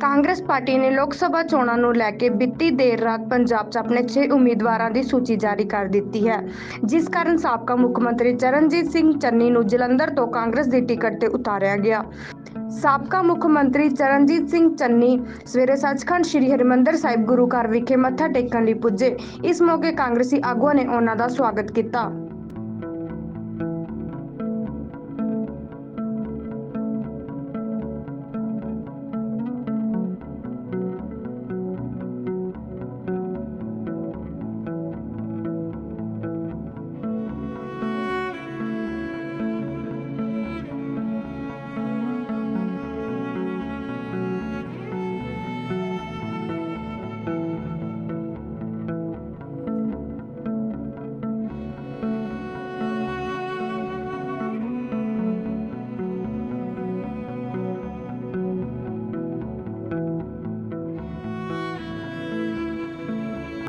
Congress party ਨੇ ਲੋਕ ਸਭਾ ਚੋਣਾਂ ਨੂੰ ਲੈ ਕੇ ਬੀਤੀ ਦੇਰ ਰਾਤ ਪੰਜਾਬ 'ਚ ਆਪਣੇ 6 ਉਮੀਦਵਾਰਾਂ ਦੀ ਸੂਚੀ ਜਾਰੀ ਕਰ ਦਿੱਤੀ ਹੈ। ਜਿਸ ਕਾਰਨ ਸਾਬਕਾ ਮੁੱਖ ਮੰਤਰੀ ਚਰਨਜੀਤ ਸਿੰਘ ਚੰਨੀ ਨੂੰ ਜਲੰਧਰ ਤੋਂ ਕਾਂਗਰਸ ਦੀ ਟਿਕਟ ਤੇ ਉਤਾਰਿਆ ਗਿਆ। ਸਾਬਕਾ ਮੁੱਖ ਮੰਤਰੀ ਚਰਨਜੀਤ ਸਿੰਘ ਚੰਨੀ ਸਵੇਰੇ ਸੱਚਖੰਡ ਸ੍ਰੀ ਹਰਿਮੰਦਰ ਸਾਹਿਬ ਗੁਰੂ ਘਰ ਵਿਖੇ ਮੱਥਾ ਟੇਕਣ ਲਈ ਪੁੱਜੇ। ਇਸ ਮੌਕੇ ਕਾਂਗਰਸੀ ਆਗੂਆਂ ਨੇ ਉਹਨਾਂ ਦਾ ਸਵਾਗਤ ਕੀਤਾ।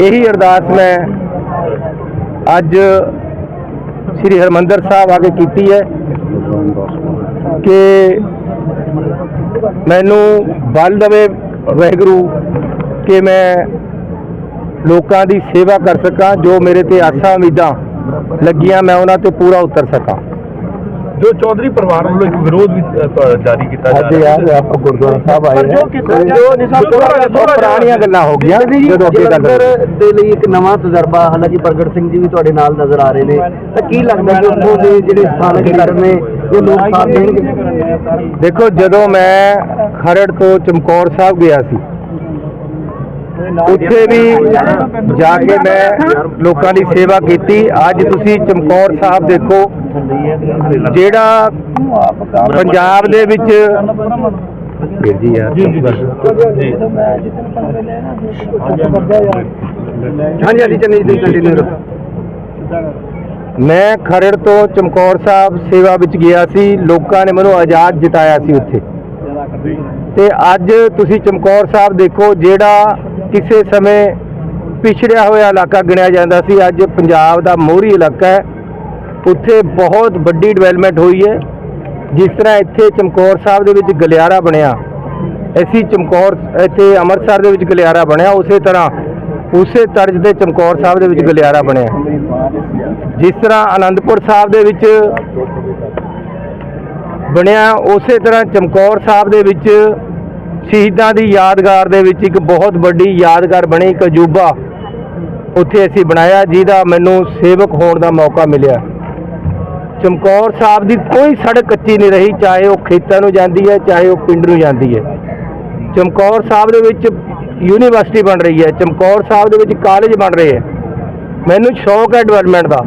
ਇਹੀ ਅਰਦਾਸ ਮੈਂ ਅੱਜ ਸ੍ਰੀ ਹਰਮੰਦਰ ਸਾਹਿਬ ਆ ਕੇ ਕੀਤੀ ਹੈ ਕਿ ਮੈਨੂੰ ਬਲ ਦੇਵੇ ਵਾਹਿਗੁਰੂ ਕਿ ਮੈਂ ਲੋਕਾਂ ਦੀ ਸੇਵਾ ਕਰ ਸਕਾਂ, ਜੋ ਮੇਰੇ ਤੇ ਆਸਾਂ ਉਮੀਦਾਂ ਲੱਗੀਆਂ, ਮੈਂ ਉਹਨਾਂ ਤੇ ਪੂਰਾ ਉਤਰ ਸਕਾਂ। ਜੋ ਚੌਧਰੀ ਪਰਿਵਾਰ ਵੱਲੋਂ ਇੱਕ ਵਿਰੋਧ ਵੀ ਅ, ਜਾਰੀ ਕੀਤਾ ਜਾ ਅੱਜ ਰਿਹਾ ਯਾਰ ਆਪਾਂ ਗੁਰਦੁਆਰਾ ਸਾਹਿਬ ਆਏ ਪਰ ਜੋ ਹਾਂ ਕੀਤਾ ਜਾ- ਜੋ ਨਿਸ਼ਾਨ ਥੋੜ੍ਹਾ ਜਿਹਾ- ਥੋੜ੍ਹਾ ਜਿਹਾ- ਪੁਰਾਣੀਆਂ ਗੱਲਾਂ ਹੋ ਗਈਆਂ ਜਦੋਂ ਅੱਗੇ ਗੱਲ ਜਲੰਧਰ ਦੇ ਲਈ ਇੱਕ ਨਵਾਂ ਤਜਰਬਾ ਹਾਲਾਂਕਿ ਪ੍ਰਗਟ ਸਿੰਘ ਜੀ ਵੀ ਤੁਹਾਡੇ ਨਾਲ ਨਜ਼ਰ ਆ ਰਹੇ ਨੇ। ਤਾਂ ਕੀ ਲੱਗਦਾ ਕਿ ਉੱਥੋਂ ਦੇ ਜਿਹੜੇ ਸਥਾਨਕ ਲੀਡਰ ਨੇ ਉਹ ਲੋਕ ਸਾਥ ਦੇਣਗੇ? ਦੇਖੋ ਜਦੋਂ ਮੈਂ ਖਰੜ ਤੋਂ ਚਮਕੌਰ ਸਾਹਿਬ ਗਿਆ ਸੀ ਉੱਥੇ ਵੀ ਜਾ ਕੇ ਮੈਂ ਲੋਕਾਂ ਦੀ ਸੇਵਾ ਕੀਤੀ। ਅੱਜ ਤੁਸੀਂ ਚਮਕੌਰ ਸਾਹਿਬ ਦੇਖੋ ਜਿਹੜਾ ਪੰਜਾਬ ਦੇ ਵਿੱਚ ਵੀਰ ਜੀ ਯਾਰ ਹਾਂਜੀ ਹਾਂਜੀ ਚੰਨੀ ਜੀ ਕੰਟੀਨਿਊ ਮੈਂ ਖਰੜ ਤੋਂ ਚਮਕੌਰ ਸਾਹਿਬ ਸੇਵਾ ਵਿੱਚ ਗਿਆ ਸੀ। ਲੋਕਾਂ ਨੇ ਮੈਨੂੰ ਆਜ਼ਾਦ ਜਿਤਾਇਆ ਸੀ ਉੱਥੇ। ਤੇ ਅੱਜ ਤੁਸੀਂ ਚਮਕੌਰ ਸਾਹਿਬ ਦੇਖੋ, ਜਿਹੜਾ ਕਿਸੇ ਸਮੇਂ ਪਿਛੜਿਆ ਹੋਇਆ ਇਲਾਕਾ ਗਿਣਿਆ ਜਾਂਦਾ ਸੀ, ਅੱਜ ਪੰਜਾਬ ਦਾ ਮੋਹਰੀ ਇਲਾਕਾ ਹੈ। ਉੱਥੇ ਬਹੁਤ ਵੱਡੀ ਡਿਵੈਲਪਮੈਂਟ ਹੋਈ ਹੈ। ਜਿਸ ਤਰ੍ਹਾਂ ਇੱਥੇ ਚਮਕੌਰ ਸਾਹਿਬ ਦੇ ਵਿੱਚ ਗਲਿਆਰਾ ਬਣਿਆ ਐਸੀ ਚਮਕੌਰ, ਇੱਥੇ ਅੰਮ੍ਰਿਤਸਰ ਦੇ ਵਿੱਚ ਗਲਿਆਰਾ ਬਣਿਆ, ਉਸੇ ਤਰ੍ਹਾਂ ਉਸੇ ਤਰਜ਼ ਦੇ ਚਮਕੌਰ ਸਾਹਿਬ ਦੇ ਵਿੱਚ ਗਲਿਆਰਾ ਬਣਿਆ। ਜਿਸ ਤਰ੍ਹਾਂ ਆਨੰਦਪੁਰ ਸਾਹਿਬ ਦੇ ਵਿੱਚ ਬਣਿਆ। ਉਸੇ ਤਰ੍ਹਾਂ ਚਮਕੌਰ ਸਾਹਿਬ ਦੇ ਵਿੱਚ ਸ਼ਹੀਦਾਂ ਦੀ ਯਾਦਗਾਰ ਦੇ ਵਿੱਚ ਇੱਕ ਬਹੁਤ ਵੱਡੀ ਯਾਦਗਾਰ ਬਣੀ, ਇੱਕ ਅਜੂਬਾ ਉੱਥੇ ਅਸੀਂ ਬਣਾਇਆ, ਜਿਹਦਾ ਮੈਨੂੰ ਸੇਵਕ ਹੋਣ ਦਾ ਮੌਕਾ ਮਿਲਿਆ। ਚਮਕੌਰ ਸਾਹਿਬ ਦੀ ਕੋਈ ਸੜਕ ਕੱਚੀ ਨਹੀਂ ਰਹੀ, ਚਾਹੇ ਉਹ ਖੇਤਾਂ ਨੂੰ ਜਾਂਦੀ ਹੈ, ਚਾਹੇ ਉਹ ਪਿੰਡ ਨੂੰ ਜਾਂਦੀ ਹੈ। ਚਮਕੌਰ ਸਾਹਿਬ ਦੇ ਵਿੱਚ ਯੂਨੀਵਰਸਿਟੀ ਬਣ ਰਹੀ ਹੈ, ਚਮਕੌਰ ਸਾਹਿਬ ਦੇ ਵਿੱਚ ਕਾਲਜ ਬਣ ਰਹੇ ਹੈ। ਮੈਨੂੰ ਸ਼ੌਕ ਹੈ ਡਿਵੈਲਪਮੈਂਟ ਦਾ।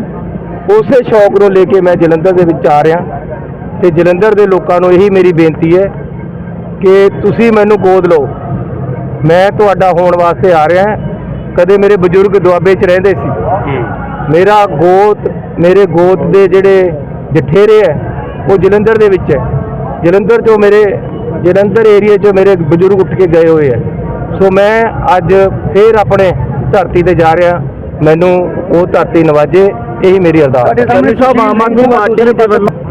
ਉਸੇ ਸ਼ੌਕ ਨੂੰ ਲੈ ਕੇ ਮੈਂ ਜਲੰਧਰ ਦੇ ਵਿੱਚ ਆ ਰਿਹਾ। ਤੇ ਜਲੰਧਰ ਦੇ ਲੋਕਾਂ ਨੂੰ ਇਹੀ ਮੇਰੀ ਬੇਨਤੀ ਹੈ ਕਿ ਤੁਸੀਂ ਮੈਨੂੰ ਗੋਦ ਲਓ। ਮੈਂ ਤੁਹਾਡਾ ਹੋਣ ਵਾਸਤੇ ਆ ਰਿਹਾ ਕਦੇ ਮੇਰੇ ਬਜ਼ੁਰਗ ਦੁਆਬੇ 'ਚ ਰਹਿੰਦੇ ਸੀ। ਮੇਰਾ ਗੋਤ ਮੇਰੇ ਗੋਤ ਦੇ ਜਿਹੜੇ ਜਠੇਰੇ ਹੈ ਉਹ ਜਲੰਧਰ ਦੇ ਵਿੱਚ ਹੈ। ਜਲੰਧਰ 'ਚੋਂ ਮੇਰੇ ਜਲੰਧਰ ਏਰੀਆ 'ਚੋਂ ਮੇਰੇ ਬਜ਼ੁਰਗ ਉੱਠ ਕੇ ਗਏ ਹੋਏ ਹੈ। ਸੋ ਮੈਂ ਅੱਜ ਫੇਰ ਆਪਣੇ ਧਰਤੀ ਤੇ ਜਾ ਰਿਹਾ। ਮੈਨੂੰ ਉਹ ਧਰਤੀ ਨਵਾਜੇ ਇਹੀ ਮੇਰੀ ਅਰਦਾਸ ਹੈ। ਸਾਹਮਣੇ ਸਾਹਿਬ ਆਮ ਆਦਮੀ ਪਾਰਟੀ ਦੇ ਵੱਲੋਂ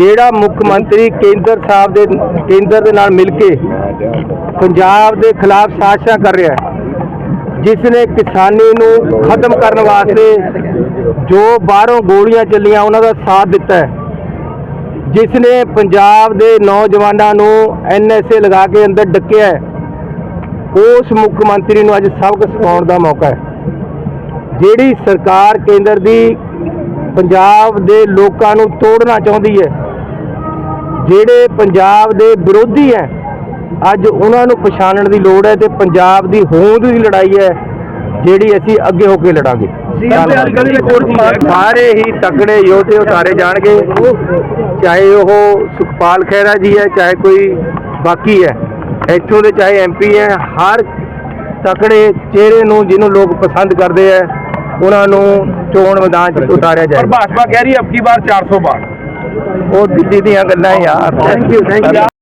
ਜਿਹੜਾ ਮੁੱਖ ਮੰਤਰੀ ਕੇਂਦਰ ਸਾਹਿਬ ਦੇ, ਕੇਂਦਰ ਦੇ ਨਾਲ ਮਿਲ ਕੇ ਪੰਜਾਬ ਦੇ ਖਿਲਾਫ ਸਾਜ਼ਿਸ਼ਾਂ ਕਰ ਰਿਹਾ ਹੈ ਜਿਸ ਨੇ ਕਿਸਾਨੀ ਨੂੰ ਖਤਮ ਕਰਨ ਵਾਸਤੇ ਜੋ ਬਾਹਰੋਂ ਗੋਲੀਆਂ ਚੱਲੀਆਂ ਉਹਨਾਂ ਦਾ ਸਾਥ ਦਿੱਤਾ ਹੈ ਜਿਸ ਨੇ ਪੰਜਾਬ ਦੇ ਨੌਜਵਾਨਾਂ ਨੂੰ ਐਨਐਸਏ ਲਗਾ ਕੇ ਅੰਦਰ ਡੱਕਿਆ ਉਸ ਮੁੱਖ ਮੰਤਰੀ ਨੂੰ ਅੱਜ ਸਬਕ ਸਿਖਾਉਣ ਦਾ ਮੌਕਾ ਹੈ। ਜਿਹੜੀ ਸਰਕਾਰ ਕੇਂਦਰ ਦੀ ਪੰਜਾਬ ਦੇ ਲੋਕਾਂ ਨੂੰ ਤੋੜਨਾ ਚਾਹੁੰਦੀ ਹੈ ਜਿਹੜੇ ਪੰਜਾਬ ਦੇ ਵਿਰੋਧੀ ਹੈ ਅੱਜ ਉਹਨਾਂ ਨੂੰ ਪਛਾਣਨ ਦੀ ਲੋੜ ਹੈ ਤੇ ਪੰਜਾਬ ਦੀ ਹੋਂਦ ਦੀ ਲੜਾਈ ਹੈ ਜਿਹੜੀ ਅਸੀਂ ਅੱਗੇ ਹੋ ਕੇ ਲੜਾਂਗੇ। ਸਾਰੇ ਹੀ ਤਕੜੇ ਯੋਧੇ ਉਤਾਰੇ ਜਾਣਗੇ ਚਾਹੇ ਉਹ ਸੁਖਪਾਲ ਖਹਿਰਾ ਜੀ ਹੈ ਚਾਹੇ ਕੋਈ ਬਾਕੀ ਹੈ। ਇੱਥੋਂ ਦੇ ਚਾਹੇ ਐਮਪੀ ਹੈ ਹਰ ਤਕੜੇ ਚਿਹਰੇ ਨੂੰ ਜਿਹਨੂੰ ਲੋਕ ਪਸੰਦ ਕਰਦੇ ਹੈ ਉਹਨਾਂ ਨੂੰ ਚੋਣ ਮੈਦਾਨ 'ਚ ਉਤਾਰਿਆ ਪਰ ਜਾਏ ਭਾਜਪਾ ਕਹਿ ਰਹੀ ਹੈ ਅਬਕੀ ਬਾਰ 400 ਬਾਰ ਉਹ ਦਿੱਲੀ ਦੀਆਂ ਗੱਲਾਂ ਯਾਰ ਥੈਂਕ ਯੂ ਥੈਂਕ ਯੂ